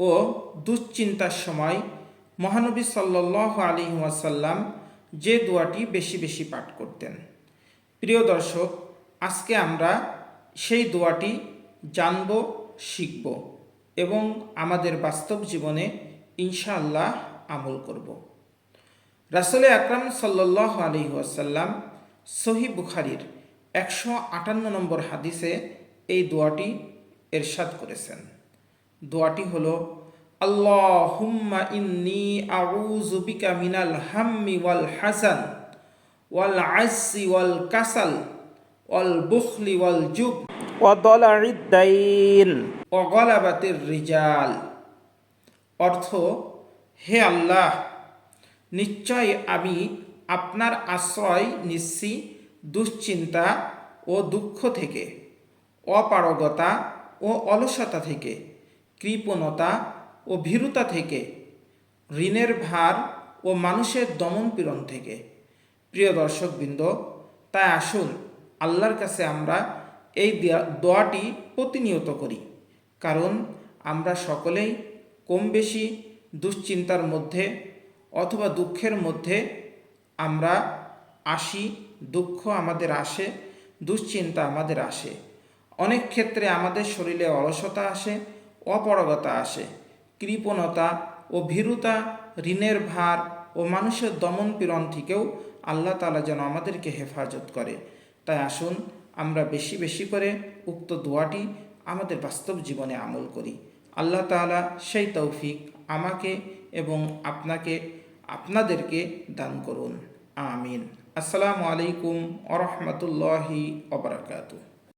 ও দুশ্চিন্তার সময় মহানবী সাল্লাহ আলী ওয়াসাল্লাম যে দোয়াটি বেশি বেশি পাঠ করতেন। প্রিয় দর্শক, আজকে আমরা সেই দোয়াটি জানব, শিখব এবং আমাদের বাস্তব জীবনে ইনশাআল্লাহ আমল করব। রাসুলে আকরাম সাল্লাহ আলী ওয়াসাল্লাম সহি বুখারির একশো আটান্ন নম্বর হাদিসে এই দোয়াটি এরশাদ করেছেন। দোয়াটি হলো আল্লাহুম্মা ইন্নি আউযু বিকা মিনাল হাম্মি ওয়াল হাসান ওয়াল আজসি ওয়াল কাসাল ওয়াল বুখলি ওয়াল জুব ওয়াদলাইদ্দাইন অগলাবাতের রিজাল। অর্থ হে আল্লাহ নিশ্চয় আমি আপনার আশ্রয় নিচ্ছি দুশ্চিন্তা ও দুঃখ থেকে অপারগতা ও অলসতা থেকে। কৃপণতা ও ভীরুতা থেকে, ঋণের ভার ও মানুষের দমন পীড়ন থেকে। প্রিয় দর্শকবৃন্দ, তাই আসুন আল্লাহর কাছে আমরা এই দেয়া- দোয়াটি প্রতিনিয়ত করি। কারণ আমরা সকলেই কম বেশি দুশ্চিন্তার মধ্যে অথবা দুঃখের মধ্যে আমরা আসি, দুঃখ আমাদের আসে, দুশ্চিন্তা আমাদের আসে। অনেক ক্ষেত্রে আমাদের শরীরে অলসতা আসে অপরগতা আসে। কৃপণতা ও ভীরুতা ঋণের ভার ও মানুষের দমন পীড়ন থেকেও আল্লাহ তালা যেন আমাদেরকে হেফাজত করে। তাই আসুন আমরা বেশি বেশি করে উক্ত দোয়াটি আমাদের বাস্তব জীবনে আমল করি। আল্লাহ তাআলা সেই তৌফিক আমাকে এবং আপনাকে, আপনাদেরকে দান করুন। আমিন। আসসালামু আলাইকুম আ রহমতুল্লাহি ওবরাকাতুহ